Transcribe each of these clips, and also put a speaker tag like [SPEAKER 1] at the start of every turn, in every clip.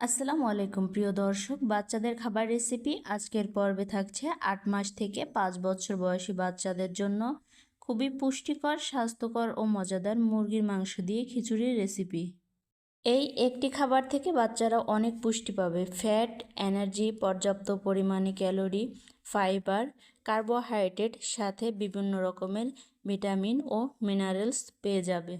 [SPEAKER 1] আসসালামু আলাইকুম, প্রিয় দর্শক। বাচ্চাদের খাবার রেসিপি আজকের পর্বে থাকছে আট মাস থেকে পাঁচ বছর বয়সী বাচ্চাদের জন্য খুবই পুষ্টিকর, স্বাস্থ্যকর ও মজাদার মুরগির মাংস দিয়ে খিচুড়ির রেসিপি। এই একটি খাবার থেকে বাচ্চারা অনেক পুষ্টি পাবে। ফ্যাট, এনার্জি, পর্যাপ্ত পরিমাণে ক্যালোরি, ফাইবার, কার্বোহাইড্রেট, সাথে বিভিন্ন রকমের ভিটামিন ও মিনারেলস পেয়ে যাবে।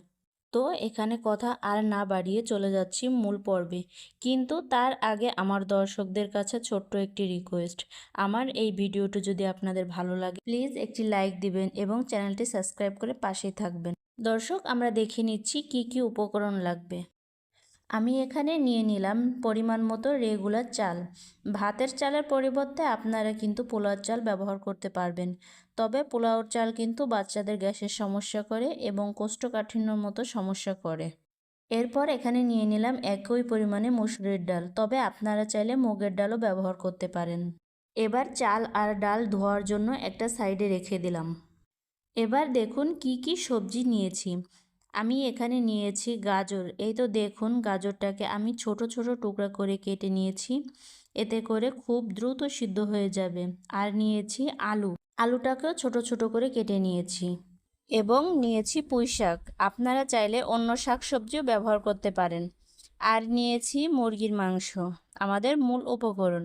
[SPEAKER 1] তো এখানে কথা আর না বাড়িয়ে চলে যাচ্ছি মূল পর্বে। কিন্তু তার আগে আমার দর্শকদের কাছে ছোট্ট একটি রিকোয়েস্ট আমার এই ভিডিওটি যদি আপনাদের ভালো লাগে প্লিজ একটি লাইক দিবেন এবং চ্যানেলটি সাবস্ক্রাইব করে পাশেই থাকবেন। দর্শক, আমরা দেখে নিচ্ছি কি কি উপকরণ লাগবে। আমি এখানে নিয়ে নিলাম পরিমাণ মতো রেগুলার চাল। ভাতের চালের পরিবর্তে আপনারা কিন্তু পোলাওর চাল ব্যবহার করতে পারবেন। তবে পোলাওর চাল কিন্তু বাচ্চাদের গ্যাসের সমস্যা করে এবং কোষ্ঠকাঠিন্যর মতো সমস্যা করে। এরপর এখানে নিয়ে নিলাম একই পরিমাণে মসুরের ডাল। তবে আপনারা চাইলে মুগের ডালও ব্যবহার করতে পারেন। এবার চাল আর ডাল ধোয়ার জন্য একটা সাইডে রেখে দিলাম। এবার দেখুন কি কি সবজি নিয়েছি। আমি এখানে নিয়েছি গাজর। এই তো দেখুন গাজরটাকে আমি ছোট ছোট টুকরা করে কেটে নিয়েছি। এতে করে খুব দ্রুত সিদ্ধ হয়ে যাবে। আর নিয়েছি আলু। আলুটাকেও ছোট ছোট করে কেটে নিয়েছি। এবং নিয়েছি পুঁই শাক। আপনারা চাইলে অন্য শাক সবজিও ব্যবহার করতে পারেন। আর নিয়েছি মুরগির মাংস। আমাদের মূল উপকরণ।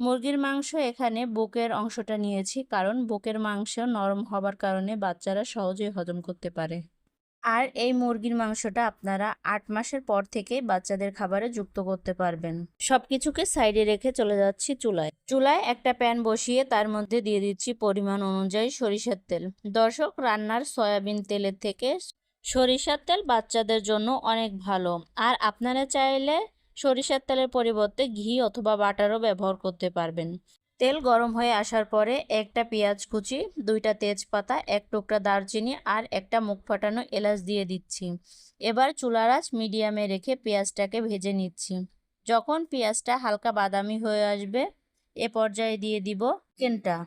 [SPEAKER 1] মুরগির মাংস এখানে বুকের অংশটা নিয়েছি। কারণ বুকের মাংস নরম হবার কারণে বাচ্চারা সহজেই হজম করতে পারে। আর এই মুরগির মাংসটা আপনারা আট মাসের পর থেকে বাচ্চাদের খাবারে যুক্ত করতে পারবেন। সবকিছুকে সাইডে রেখে চলে যাচ্ছি চুলায়। চুলায় একটা প্যান বসিয়ে তার মধ্যে দিয়ে দিচ্ছি পরিমাণ অনুযায়ী সরিষার তেল। দর্শক, রান্নার সয়াবিন তেলের থেকে সরিষার তেল বাচ্চাদের জন্য অনেক ভালো। আর আপনারা চাইলে সরিষার তেলের পরিবর্তে ঘি অথবা বাটারও ব্যবহার করতে পারবেন। তেল গরম হয়ে আসার পরে একটা পেঁয়াজ কুচি, দুইটা তেজপাতা, এক টুকরা দারচিনি আর একটা মুখ ফাটানো এলাচ দিয়ে দিচ্ছি। এবার চুলার মিডিয়ামে রেখে পেঁয়াজটাকে ভেজে নিচ্ছি। যখন পেঁয়াজটা হালকা বাদামি হয়ে আসবে, এ পর্যায়ে দিয়ে দিব চিকেনটা।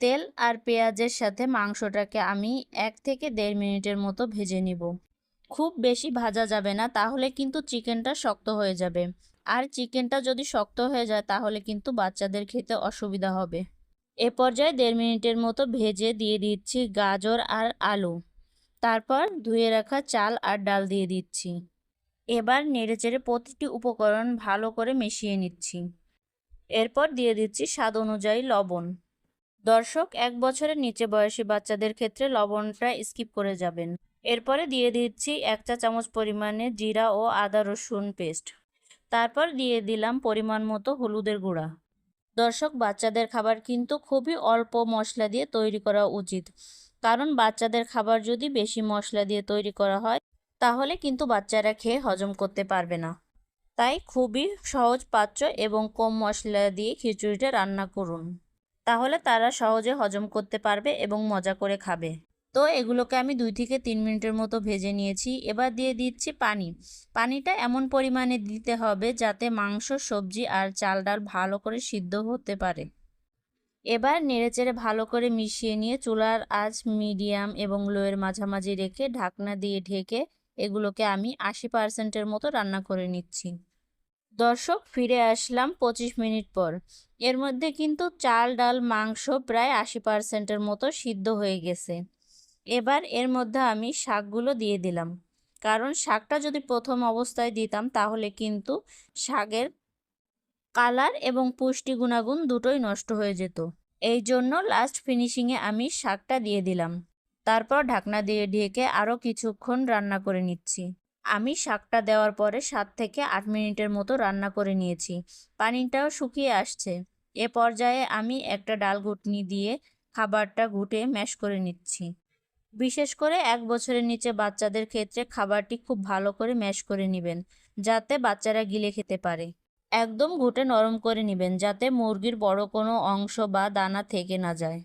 [SPEAKER 1] তেল আর পেঁয়াজের সাথে মাংসটাকে আমি এক থেকে দেড় মিনিটের মতো ভেজে নিব। খুব বেশি ভাজা যাবে না, তাহলে কিন্তু চিকেনটা শক্ত হয়ে যাবে। আর চিকেনটা যদি শক্ত হয়ে যায়, তাহলে কিন্তু বাচ্চাদের খেতে অসুবিধা হবে। এ পর্যায়ে দেড় মিনিটের মতো ভেজে দিয়ে দিচ্ছি গাজর আর আলু। তারপর ধুয়ে রাখা চাল আর ডাল দিয়ে দিচ্ছি। এবার নেড়েচেড়ে প্রতিটি উপকরণ ভালো করে মিশিয়ে নিচ্ছি। এরপর দিয়ে দিচ্ছি স্বাদ অনুযায়ী লবণ। দর্শক, এক বছরের নিচে বয়সী বাচ্চাদের ক্ষেত্রে লবণটা স্কিপ করে যাবেন। এরপরে দিয়ে দিচ্ছি এক চা চামচ পরিমাণে জিরা ও আদা রসুন পেস্ট। তারপর দিয়ে দিলাম পরিমাণ মতো হলুদের গুঁড়া। দর্শক, বাচ্চাদের খাবার কিন্তু খুবই অল্প মশলা দিয়ে তৈরি করা উচিত। কারণ বাচ্চাদের খাবার যদি বেশি মশলা দিয়ে তৈরি করা হয়, তাহলে কিন্তু বাচ্চারা খেয়ে হজম করতে পারবে না। তাই খুবই সহজ পাচ্য এবং কম মশলা দিয়ে খিচুড়িটা রান্না করুন। তাহলে তারা সহজে হজম করতে পারবে এবং মজা করে খাবে। তো এগুলোকে আমি দুই থেকে তিন মিনিটের মতো ভেজে নিয়েছি। এবার দিয়ে দিচ্ছি পানি। পানিটা এমন পরিমাণে দিতে হবে যাতে মাংস, সবজি আর চাল ডাল ভালো করে সিদ্ধ হতে পারে। এবার নেড়েচেড়ে ভালো করে মিশিয়ে নিয়ে চুলার আঁচ মিডিয়াম এবং লোয়ের মাঝামাঝি রেখে ঢাকনা দিয়ে ঢেকে এগুলোকে আমি আশি পার্সেন্টের মতো রান্না করে নিচ্ছি। দর্শক, ফিরে আসলাম পঁচিশ মিনিট পর। এর মধ্যে কিন্তু চাল ডাল মাংস প্রায় আশি পার্সেন্টের মতো সিদ্ধ হয়ে গেছে। এবার এর মধ্যে আমি শাকগুলো দিয়ে দিলাম। কারণ শাকটা যদি প্রথম অবস্থায় দিতাম, তাহলে কিন্তু শাকের কালার এবং পুষ্টি গুণাগুণ দুটোই নষ্ট হয়ে যেত। এই জন্য লাস্ট ফিনিশিংয়ে আমি শাকটা দিয়ে দিলাম। তারপর ঢাকনা দিয়ে ঢেকে আরও কিছুক্ষণ রান্না করে নিচ্ছি। আমি শাকটা দেওয়ার পরে সাত থেকে আট মিনিটের মতো রান্না করে নিয়েছি। পানিটাও শুকিয়ে আসছে। এ পর্যায়ে আমি একটা ডাল ঘুটনি দিয়ে খাবারটা ঘুটে ম্যাশ করে নিচ্ছি। বিশেষ করে এক বছরের নিচে বাচ্চাদের ক্ষেত্রে খাবারটি খুব ভালো করে ম্যাশ করে নেবেন, যাতে বাচ্চারা গিলে খেতে পারে। একদম ঘুটে নরম করে নেবেন, যাতে মুরগির বড় কোনো অংশ বা দানা থেকে না যায়।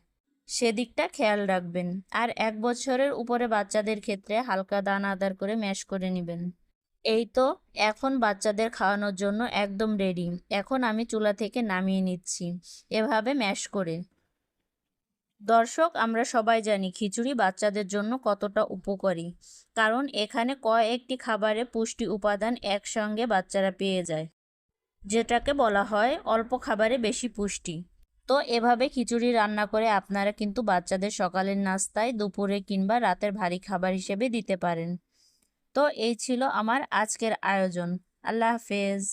[SPEAKER 1] সেদিকটা খেয়াল রাখবেন, আর এক বছরের উপরে বাচ্চাদের ক্ষেত্রে হালকা দানা আদার করে ম্যাশ করে নেবেন। এই তো, এখন বাচ্চাদের খাওয়ানোর জন্য একদম রেডি এখন আমি চুলা থেকে নামিয়ে নিচ্ছি, এভাবে ম্যাশ করে। দর্শক, আমরা সবাই জানি খিচুড়ি বাচ্চাদের জন্য কতটা উপকারী। কারণ এখানে কয়েকটি খাবারে পুষ্টি উপাদান একসঙ্গে বাচ্চারা পেয়ে যায়, যেটাকে বলা হয় অল্প খাবারে বেশি পুষ্টি। তো এভাবে খিচুড়ি রান্না করে আপনারা কিন্তু বাচ্চাদের সকালের নাস্তায় দুপুরে কিংবা রাতের ভারী খাবার হিসেবে দিতে পারেন। তো এই ছিল আমার আজকের আয়োজন। আল্লাহ হাফেজ।